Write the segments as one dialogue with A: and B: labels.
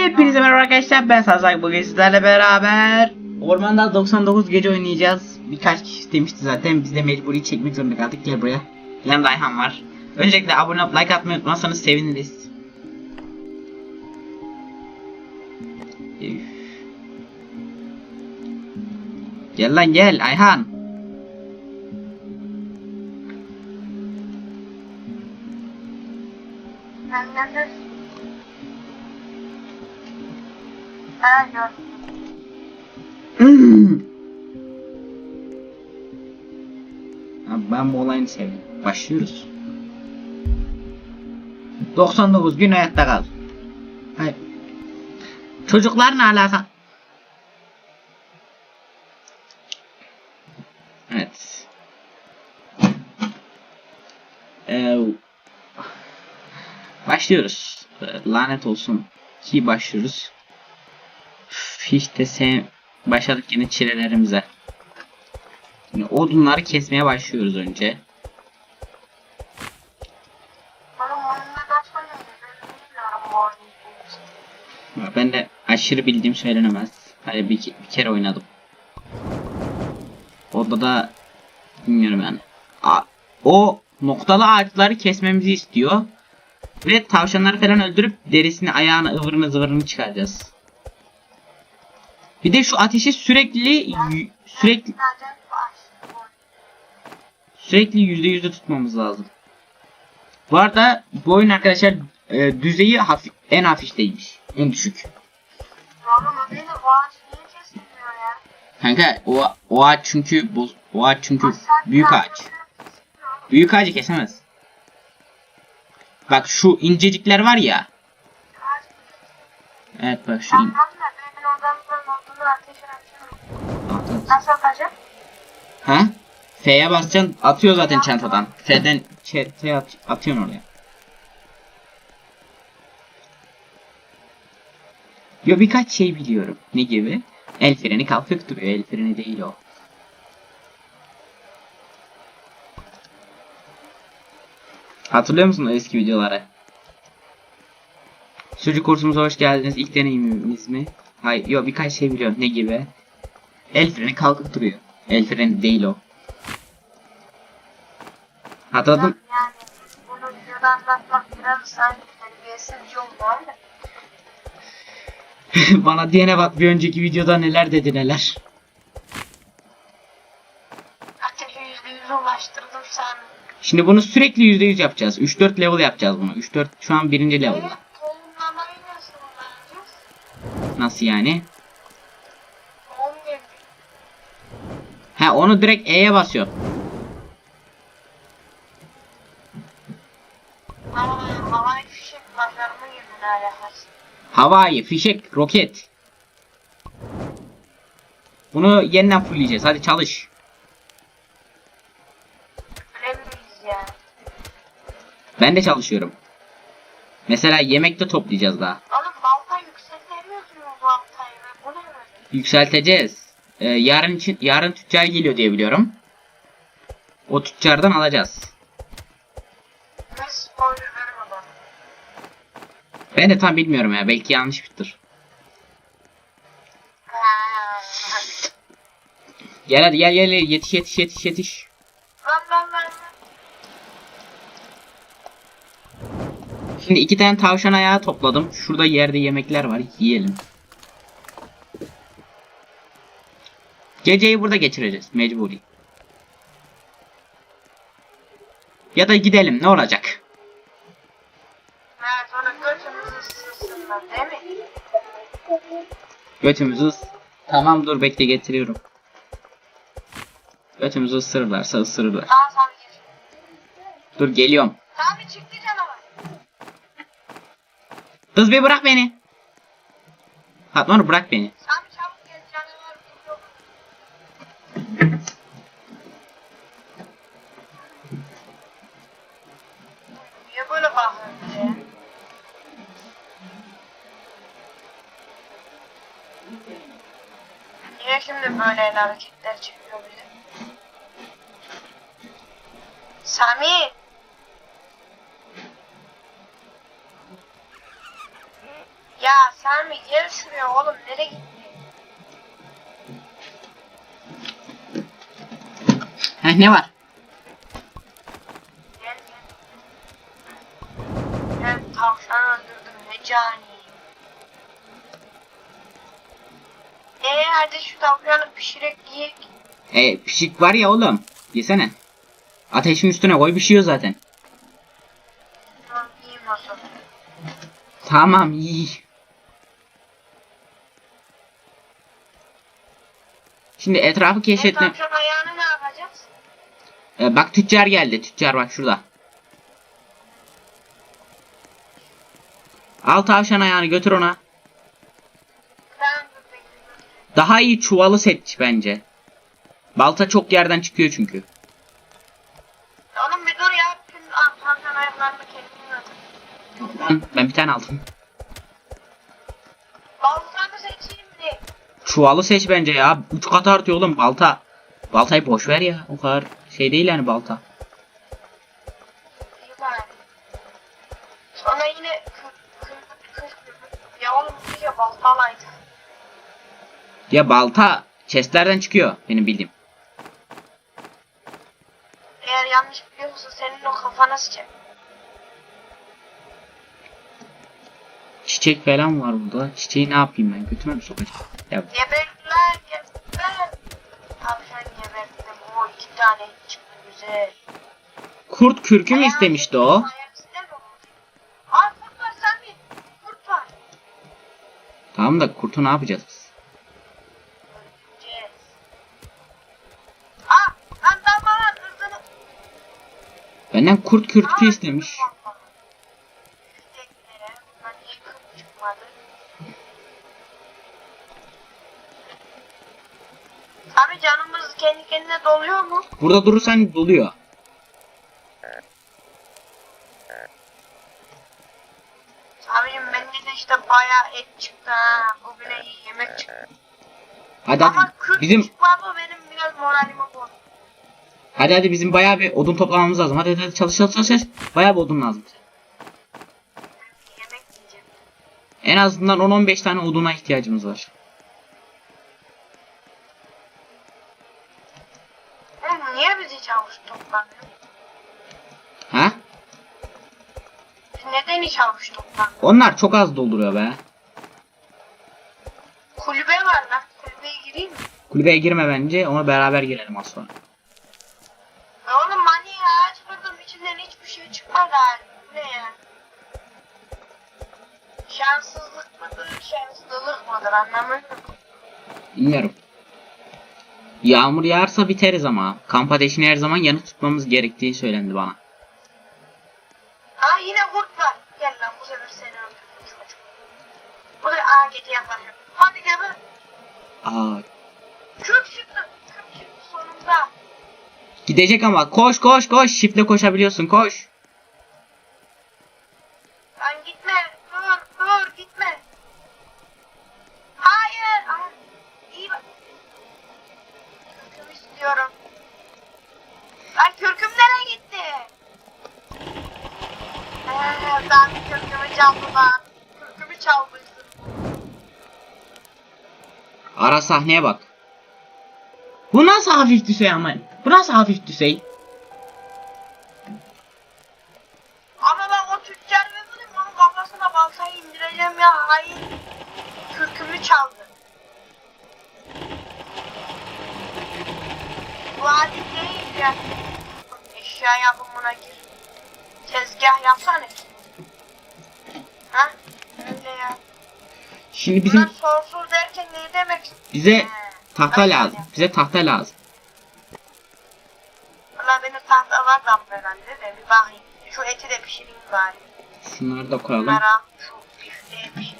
A: Hepinize merhaba arkadaşlar ben Sazak. Bugün sizlerle beraber Ormanda 99 gece oynayacağız. Birkaç kişi istemişti zaten biz de mecburi çekmek zorunda kaldık. Gel buraya. Yanımda Ayhan var. Öncelikle abone olup like atmayı unutmazsanız seviniriz. Üf. Gel lan gel Ayhan.
B: Anladım. Ha gördüm.
A: Abi ben bu olayını sevdim. Başlıyoruz. 99 gün hayatta kal. Hayır. Çocuklar ne alaka? Evet. Ee, başlıyoruz. Ee, Lanet olsun ki başlıyoruz. De sev... Başladık yine çilelerimize. Şimdi odunları kesmeye başlıyoruz önce.
B: Ben
A: de aşırı bildiğim söylenemez. Hani bir, bir kere oynadım. Orada da bilmiyorum yani. A- o noktalı ağaçları kesmemizi istiyor. Ve tavşanları falan öldürüp derisini, ayağını, ıvırını zıvırını çıkaracağız. Bir de şu ateşi sürekli sürekli sürekli yüzde yüzde tutmamız lazım. Bu arada bu oyun arkadaşlar e, düzeyi hafif, en hafifteymiş. En düşük. Kanka o, o ağaç çünkü boz, o ağaç çünkü büyük ağaç. Büyük ağacı kesemez. Bak şu incecikler var ya. Evet bak şu in...
B: Nasıl atacağım?
A: Ha? F'ye basacaksın atıyor zaten çantadan. F'den ç- T at, atıyorsun oraya. Yo birkaç şey biliyorum. Ne gibi? El freni kalkık duruyor. El freni değil o. Hatırlıyor musun o eski videoları? Çocuk kursumuza hoş geldiniz. İlk deneyimimiz mi? Hayır, yok birkaç şey biliyorum. Ne gibi? El freni kalkık duruyor. El freni değil o. Hatırladın?
B: Yani bunu videoda anlatmak biraz sanki terbiyesizce oldu ama.
A: Bana diyene bak bir önceki videoda neler dedi neler.
B: Ulaştırdım sen.
A: Şimdi bunu sürekli %100 yapacağız. 3-4 level yapacağız bunu. 3-4 şu an birinci level.
B: Evet? Nasıl
A: yani?
B: Tohum gibi.
A: Ha onu direkt E'ye basıyor.
B: Havai fişek başarma gibi ne alakası?
A: Havai, fişek, roket. Bunu yeniden fullleyeceğiz. Hadi çalış. Ben de çalışıyorum. Mesela yemek de toplayacağız daha.
B: Oğlum balta yükseltemiyorsunuz baltayı. Bu ne?
A: Yükselteceğiz. Ee, yarın için yarın tüccar geliyor diye biliyorum. O tüccardan alacağız. Ben de tam bilmiyorum ya. Belki.
B: Ha, hadi.
A: Gel hadi gel gel yetiş yetiş yetiş yetiş. Şimdi iki tane tavşan ayağı topladım. Şurada yerde yemekler var. Yiyelim. Geceyi burada geçireceğiz. Mecburi. Ya da gidelim. Ne olacak?
B: Ha, sonra götümüzü ısırsınlar değil mi?
A: Götümüzü ıs- Tamam dur bekle getiriyorum. Götümüzü ısırırlarsa ısırırlar.
B: Daha sen gir.
A: Dur geliyorum.
B: Sami çıktı canavar.
A: Kız bir bırak beni. Nur bırak beni.
B: Sami Niye şimdi böyle el hareketler çekiyor bize? Sami! Ya Sami gel şuraya oğlum nereye gittin?
A: Heh ne var?
B: Gel gel. Ben tavşan öldürdüm ne cani. Eee hadi şu tavşanı pişirek yiyek.
A: E pişik var ya oğlum. Yesene. Ateşin üstüne koy pişiyor zaten.
B: Tamam yiyeyim o zaman.
A: Tamam iyi. Şimdi etrafı
B: E
A: keşfetme.
B: tavşan ayağını ne yapacağız?
A: E, bak tüccar geldi. Tüccar bak şurada. Al tavşan ayağını götür ona. Daha iyi çuvalı seç bence. Balta çok yerden çıkıyor çünkü.
B: Oğlum bir dur ya. Ayaklarını.
A: Ben, bir tane aldım.
B: Baltanı seçeyim mi?
A: Çuvalı seç bence ya. 3 kat artıyor oğlum balta. Baltayı boş ver ya. O kadar şey değil yani balta.
B: Ya
A: balta chestlerden çıkıyor benim bildiğim.
B: Eğer yanlış biliyorsa senin o kafana sıçacak.
A: Çiçek falan var burada. Çiçeği ne yapayım ben? Götüme mi sokacağım? Ya
B: Gebertler gebertler. Tavşan geberttim. O iki tane çıktı güzel.
A: kurt kürkü mü istemişti o?
B: ayak. Aa kurt var bir. Kurt var.
A: Tamam da kurtu ne yapacağız biz?
B: Öldüreceğiz. Aa lan dalma lan ırzını.
A: Benden kurt kürkü
B: Aa,
A: istemiş.
B: Abi canımız kendi kendine doluyor mu?
A: Burada durursan doluyor.
B: Abicim bende de işte bayağı et çıktı ha. Bugüne iyi yemek çıktı.
A: Hadi
B: Ama
A: hadi.
B: kurt
A: Bizim
B: çıkmadı benim biraz moralimi bozdu.
A: Hadi hadi bizim bayağı bir odun toplamamız lazım. Hadi hadi, hadi çalış çalış çalış. Bayağı bir odun lazım. En azından 10-15 tane oduna ihtiyacımız var.
B: Oğlum niye biz hiç avuç toplamıyoruz?
A: Ha?
B: Biz neden hiç avuç toplamıyoruz?
A: Onlar çok az dolduruyor be.
B: Kulübe var lan. Kulübeye gireyim mi?
A: Kulübeye girme bence. Ona beraber girelim az sonra.
B: Ya oğlum mani ya. Çıkardım içinden hiçbir şey çıkmadı abi. Ne ya? Şanssızlık mıdır, şanslılık mıdır anlamıyorum.
A: Bilmiyorum. Yağmur yağarsa biteriz ama. Kamp ateşini her zaman yanık tutmamız gerektiği söylendi bana.
B: Aa yine kurt var. Gel lan bu sefer seni öldürdüm çocuk. Bu da aa gece yaklaşıyor. Hadi gel.
A: Aa, gidecek ama. Koş koş koş. Şifle koşabiliyorsun koş.
B: Lan gitme. Dur dur gitme. Hayır. Aa, iyi bak. Kürkümü istiyorum. Lan kürküm nereye gitti? Eee ben kürkümü çaldı lan. Kürkümü çalmışsın.
A: Ara sahneye bak. Bu nasıl hafif düzey ama? Bu nasıl hafif düzey?
B: Ama ben o tüccar memuruyum onun kafasına baltayı indireceğim ya hayır. Kürkümü çaldı. Bu adil değil ya. Eşya yapımına gir. Tezgah yapsana. Ha? Öyle ya.
A: Şimdi
B: Bizim... Buna sorsuz derken ne demek?
A: bize tahta lazım. Bize tahta lazım.
B: Valla benim tahta var da herhalde de bir bakayım. Şu eti de pişireyim bari.
A: Şunları da koyalım.
B: Bunlara şu bifteği pişir.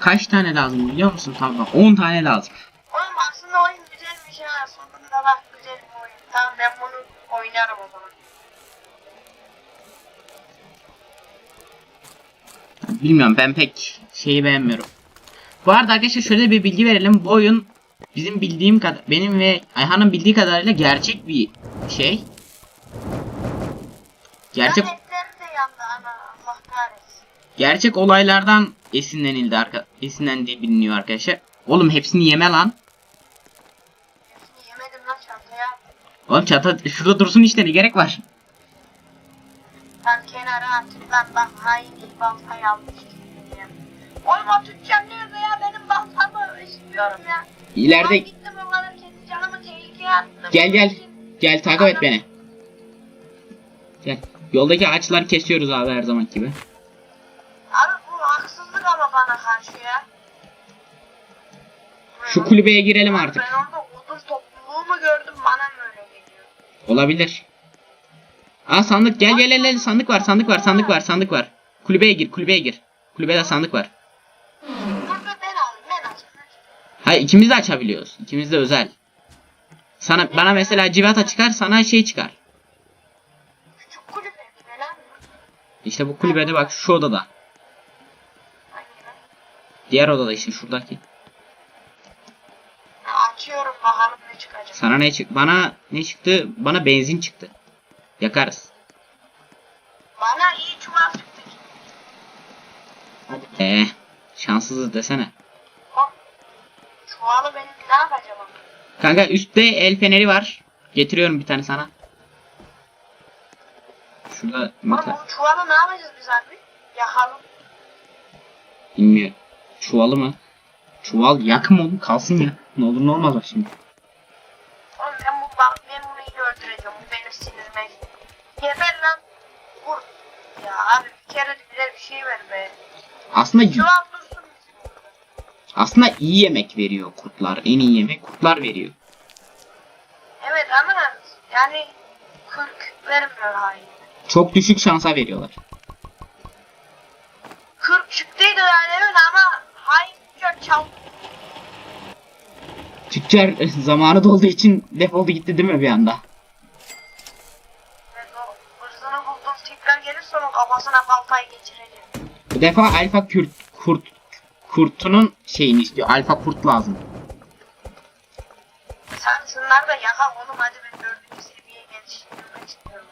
A: Kaç tane lazım biliyor musun? Tamam 10 tane lazım.
B: Oğlum aslında oyun güzelmiş ha. Sonunda bak güzel bir oyun. Tamam ben bunu oynarım o zaman.
A: Bilmiyorum ben pek şeyi beğenmiyorum. Bu arada arkadaşlar şöyle bir bilgi verelim. Bu oyun bizim bildiğim kadar benim ve Ayhan'ın bildiği kadarıyla gerçek bir şey. Gerçek gerçek olaylardan esinlenildi arka esinlendiği biliniyor arkadaşlar. Oğlum hepsini yeme lan.
B: Hepsini yemedim lan çantaya.
A: Oğlum çata şurada dursun işte ne gerek var?
B: Ben kenara atayım lan bak hain iyi baltayı almış. Oğlum o tutacağım nerede ya benim baltamı istiyorum ya. Ben
A: İleride
B: gittim onların kendi canımı tehlikeye attım.
A: Gel, gel. Gel takip et beni. Gel. Yoldaki ağaçları kesiyoruz abi her zaman gibi.
B: Abi bu haksızlık ama bana karşı ya.
A: Şu kulübeye girelim artık.
B: Ben orada odun topluluğu mu gördüm bana mı öyle geliyor?
A: Olabilir. Aa sandık gel gel gel gel sandık var sandık var sandık var sandık var. Kulübeye gir kulübeye gir. Kulübede sandık var. Hayır ikimiz de açabiliyoruz. İkimiz de özel. Sana bana mesela civata çıkar sana şey çıkar.
B: Küçük kulübe falan mı?
A: İşte bu kulübede bak şu odada. Diğer odada işte şuradaki.
B: Açıyorum bakalım ne çıkacak.
A: Sana ne çık? Bana ne çıktı? Bana benzin çıktı. Yakarız.
B: Bana iyi çuval çıktı. Hadi
A: Ee, şanssızız desene.
B: Çuvalı benim ne yapacağım ama?
A: Kanka üstte el feneri var. Getiriyorum bir tane sana. Şurada mata
B: bu çuvalı ne yapacağız biz abi? Yakalım.
A: bilmiyorum. Çuvalı mı? Çuval yakma oğlum kalsın ya. Ne olur ne olmaz bak şimdi.
B: Oğlum ben bu ben bunu iyi öldüreceğim. Bu benim sinirime gitti. Geber lan. Vur. Ya abi bir kere bize bir şey ver be.
A: Aslında
B: Çuval dursun bizim burada.
A: aslında iyi yemek veriyor kurtlar. En iyi yemek kurtlar veriyor.
B: Evet ama yani 40 vermiyor hain.
A: Çok düşük şansa veriyorlar.
B: 40 çıktıydı yani evet ama hain çok çaldı.
A: Tüccar zamanı dolduğu için defoldu gitti değil mi bir anda?
B: Evet o buldum tekrar gelirse onun kafasına baltayı geçireceğim.
A: Bu defa alfa kurt, kurt kurtunun şeyini istiyor. Alfa kurt lazım.
B: Sen şunları da yakal oğlum hadi ben dördüncü seviyeye geliştirmek istiyorum.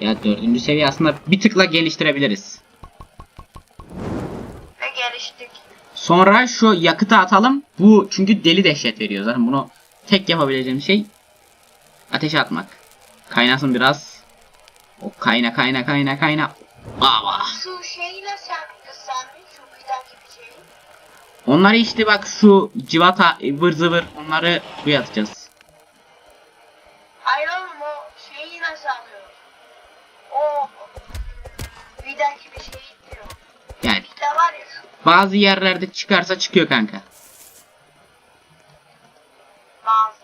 A: Ya dördüncü seviye aslında bir tıkla geliştirebiliriz.
B: Ve geliştik.
A: Sonra şu yakıtı atalım. Bu çünkü deli dehşet veriyor zaten. Bunu tek yapabileceğim şey ateşe atmak. Kaynasın biraz. O kayna kayna kayna kayna. Aa.
B: Şu şeyi nasıl yaptın sen? Şu fidan gibi şeyi.
A: Onları işte bak şu civata vır zıvır onları buraya atacağız.
B: Hayır oğlum o şeyi nasıl alıyor? O fidan gibi şey diyor.
A: Yani
B: Bir de var ya
A: bazı yerlerde çıkarsa çıkıyor kanka.
B: bazı.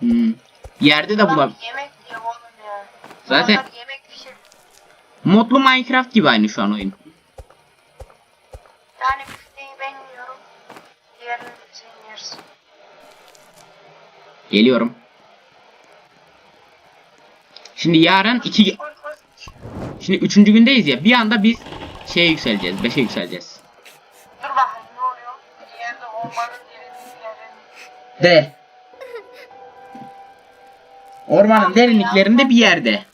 A: Hmm. Yerde de bulabilir.
B: Yemek diyor oğlum ya.
A: Zaten-
B: Onlar yemek pişir.
A: Modlu Minecraft gibi aynı şu an oyun.
B: Yani
A: Geliyorum. Şimdi yarın iki şimdi üçüncü gündeyiz ya bir anda biz şeye yükseleceğiz. Beşe yükseleceğiz.
B: Dur bakayım ne oluyor? Bir yerde ormanın yerde.
A: De. Ormanın derinliklerinde bir yerde.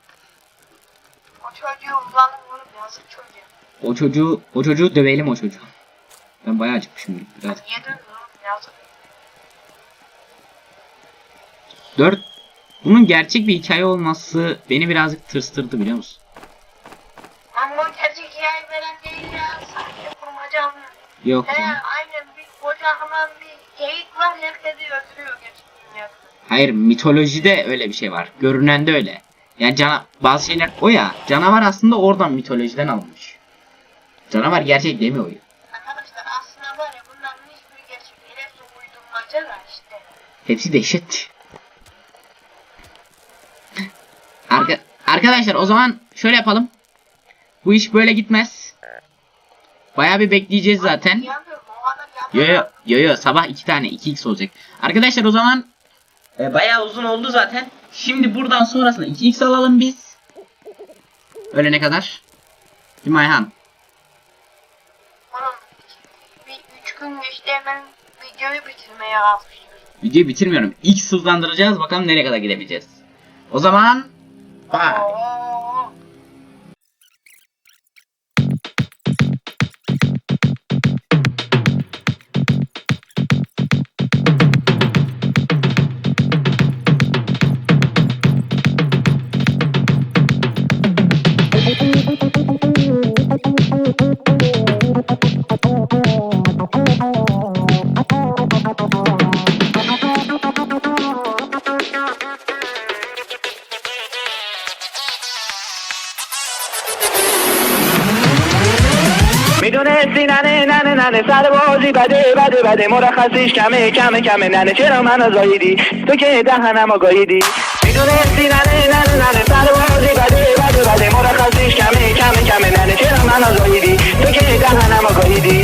B: O çocuğu uzanın vurup yazık çocuğu.
A: O çocuğu o çocuğu dövelim o çocuğu. Ben bayağı acıkmışım biraz.
B: Niye dövüyor
A: 4. Bunun gerçek bir hikaye olması beni birazcık tırstırdı biliyor musun?
B: Ama gerçek hikaye veren değil ya. Sanki kurmaca?
A: Yok.
B: He, aynen bir kocaman bir geyik var herkesi öldürüyor gerçek dünyada.
A: Hayır mitolojide öyle bir şey var. Görünende öyle. Yani cana bazı şeyler o ya. Canavar aslında oradan mitolojiden alınmış. Canavar gerçek demiyor ya.
B: Arkadaşlar aslında var ya bunların hiçbir gerçek. Hepsi uydurmaca işte.
A: Hepsi dehşet. Arka arkadaşlar o zaman şöyle yapalım. Bu iş böyle gitmez. Bayağı bir bekleyeceğiz zaten. Yo yo yo yo sabah iki tane 2x olacak. Arkadaşlar o zaman e, bayağı uzun oldu zaten. Şimdi buradan sonrasında 2x alalım biz. Ölene kadar. Değil mi Ayhan?
B: Oğlum bir üç gün geçti hemen videoyu bitirmeye.
A: Videoyu bitirmiyorum. X hızlandıracağız bakalım nereye kadar gidebileceğiz. O zaman
C: Five. ننه سر بازی بده بده بده. مرخصیش کمه کمه کمه. ننه چرا منو زاییدی تو که دهنم گاییدی می‌دونستی ننه ننه ننه. سر بازی بده بده بده. مرخصیش کمه کمه کمه. ننه چرا منو زاییدی تو که دهنم گاییدی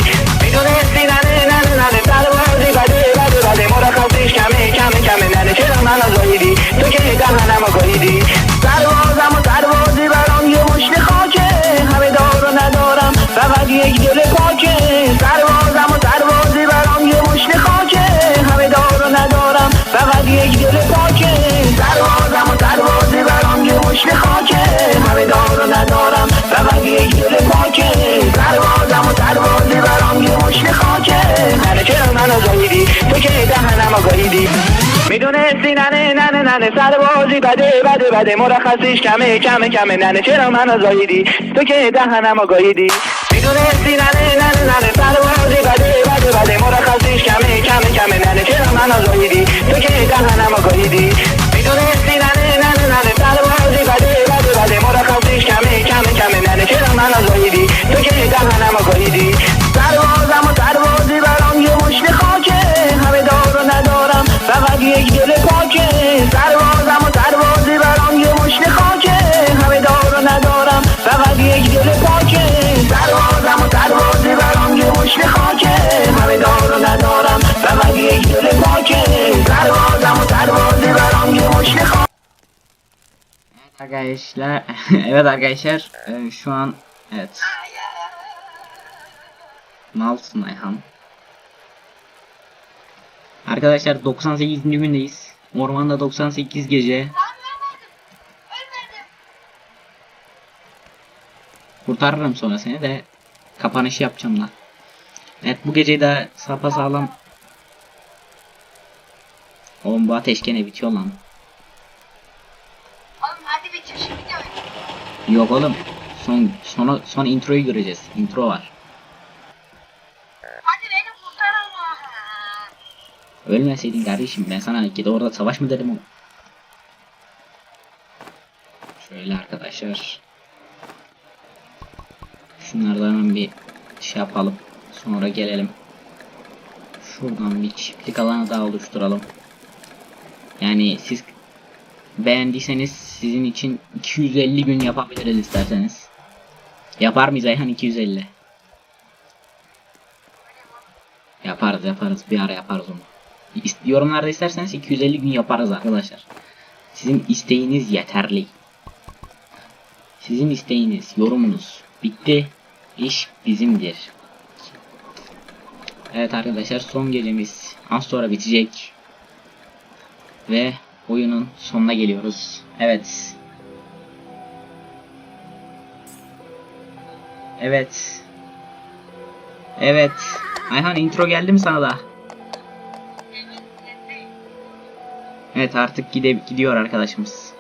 C: دهنم گاییدی می‌دونستی ننه ننه ننه سر بازی بده بده بده. مرخصیش کمه کمه کمه. ننه چرا منو زاییدی تو که دهنم گاییدی می‌دونستی ننه ننه ننه. سر بازی بده بده بده. مرخصیش کمه کمه کمه. ننه چرا منو زاییدی تو که دهنم گاییدی می‌دونستی ننه ننه ننه. سر بازی بده بده بده. مرخصیش کمه کمه کمه. ننه چرا منو زاییدی تو که دهنم گاییدی سربازم و فقط یک دل پاکه. سربازم و سربازی برام یه مشت خاکه. همه دار و ندارم فقط یک دل پاکه. سربازم و سربازی برام یه مشت خاکه. همه دار و ندارم فقط یک دل پاکه. سربازم و سربازی برام yine مشت خاکه.
A: Arkadaşlar evet arkadaşlar e, şu an evet. Malsın Ayhan. Arkadaşlar 98. gündeyiz Ormanda 98 gece
B: Lan.
A: Kurtarırım sonra seni de Kapanışı yapacağım da Evet bu gece de sapasağlam Oğlum bu ateş gene bitiyor lan
B: Oğlum hadi bitir videoyu.
A: Yok oğlum son son son introyu göreceğiz intro var
B: Hadi beni kurtar ama.
A: Ölmeseydin kardeşim ben sana git orada savaş mı dedim oğlum. Şöyle arkadaşlar. Şunlardan bir şey yapalım. Sonra gelelim. Şuradan bir çiftlik alanı daha oluşturalım. Yani siz beğendiyseniz sizin için 250 gün yapabiliriz isterseniz. Yapar mıyız Ayhan 250? Yaparız yaparız bir ara yaparız onu. Yorumlarda isterseniz 250 gün yaparız arkadaşlar. Sizin isteğiniz yeterli. Sizin isteğiniz, yorumunuz bitti. İş bizimdir. Evet arkadaşlar son gecemiz az sonra bitecek. Ve oyunun sonuna geliyoruz. Evet. Evet. Evet. Ayhan intro geldi mi sana da?
B: Evet
A: artık gide gidiyor arkadaşımız.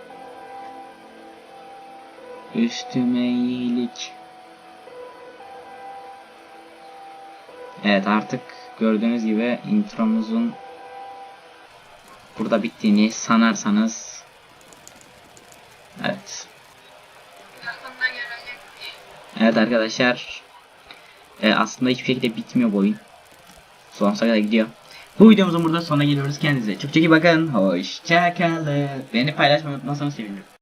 A: Üstüme iyilik. Evet artık gördüğünüz gibi intromuzun burada bittiğini sanarsanız Evet. Evet arkadaşlar e, aslında hiçbir şekilde bitmiyor bu oyun. Sonsuza kadar gidiyor. Bu videomuzun burada sonuna geliyoruz. Kendinize çok çok iyi bakın. Hoşçakalın. Beni paylaşmayı unutmazsanız sevinirim.